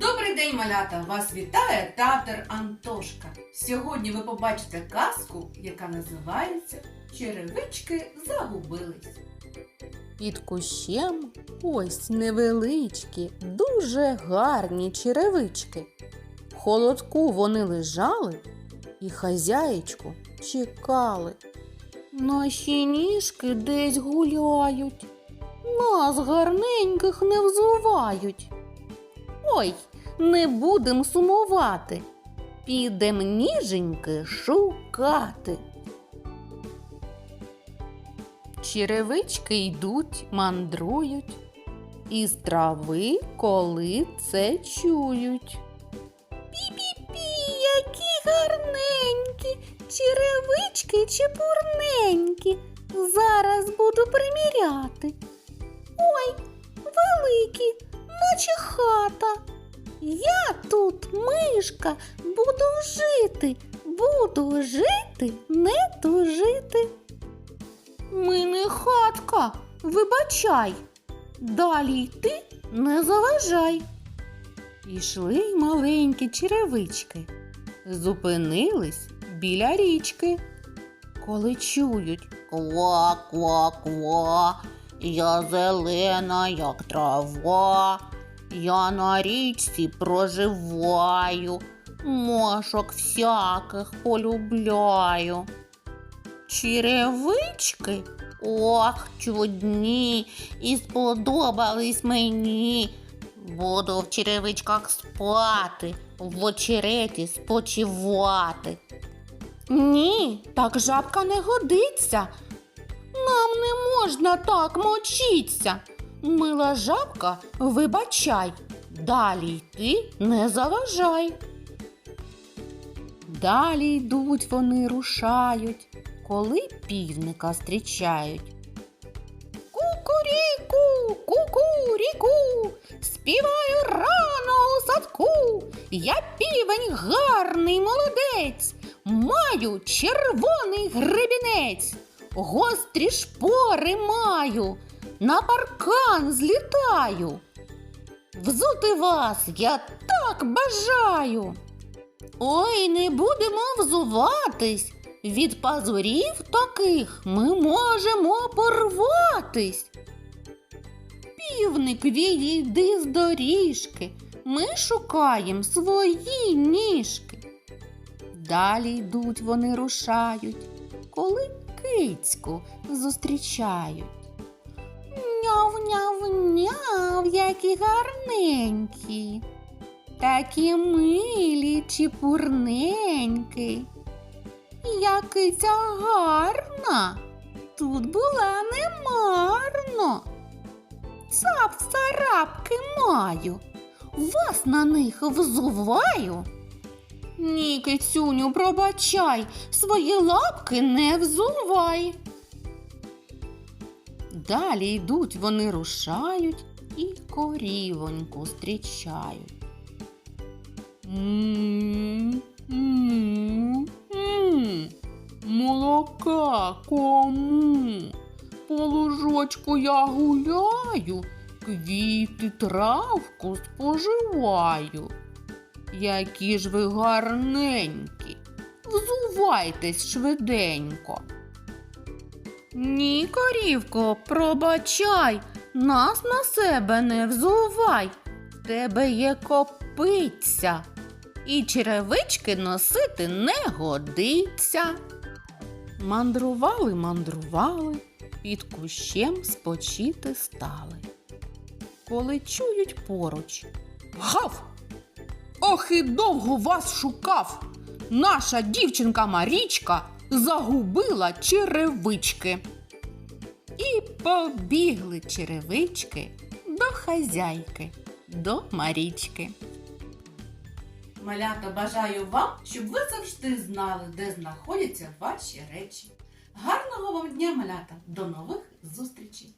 Добрий день, малята! Вас вітає татер Антошка. Сьогодні ви побачите казку, яка називається Черевички загубились. Під кущем ось невеличкі, дуже гарні черевички. В холодку вони лежали і хазяєчку чекали. Наші ніжки десь гуляють, нас гарненьких не взувають. Ой, не будем сумувати, підем ніженьки шукати. Черевички йдуть, мандрують, із трави, коли це чують. Пі-пі-пі, які гарненькі, черевички чепурненькі. Зараз буду приміряти. Ой, великі, наче хата. Я тут мишка, буду жити, буду жити, не тужити. Ми не хатка, вибачай. Далі йти не заважай. Пішли маленькі черевички, зупинились біля річки. Коли чують ква, ква, ква, я зелена, як трава, я на річці проживаю, мошок всяких полюбляю. Черевички? Ох, чудні, і сподобались мені. Буду в черевичках спати, в очереті спочивати. Ні, так жабка не годиться. Нам не можна так мочиться. Мила жабка, вибачай, далі йти не заважай. Далі йдуть вони рушають, коли півника зустрічають. Кукуріку, кукуріку, співаю рано у садку. Я півень гарний молодець, маю червоний гребінець, гострі шпори маю, на паркан злітаю. Взути вас я так бажаю. Ой, не будемо взуватись. Від пазурів таких ми можемо порватись. Півник відійди з доріжки, ми шукаємо свої ніжки. Далі йдуть вони рушають, коли кицьку зустрічають. Няв-няв-няв, які гарненькі, такі милі чіпурненькі. Я киця гарна, тут була немарно. Цап царапки маю, вас на них взуваю. Ні, кицюню, пробачай, свої лапки не взувай. Далі йдуть, вони рушають і корівоньку зустрічають. Молока кому? По лужочку я гуляю, квіти травку споживаю. Які ж ви гарненькі, взувайтесь швиденько. Ні, корівко, пробачай, нас на себе не взувай. В тебе є копиця, і черевички носити не годиться. Мандрували, мандрували, під кущем спочити стали. Коли чують поруч. Гав! Ох і довго вас шукав! Наша дівчинка Марічка загубила черевички. І побігли черевички до хазяйки, до Марічки. Малята бажаю вам, щоб ви завжди знали, де знаходяться ваші речі. Гарного вам дня, малята! До нових зустрічей!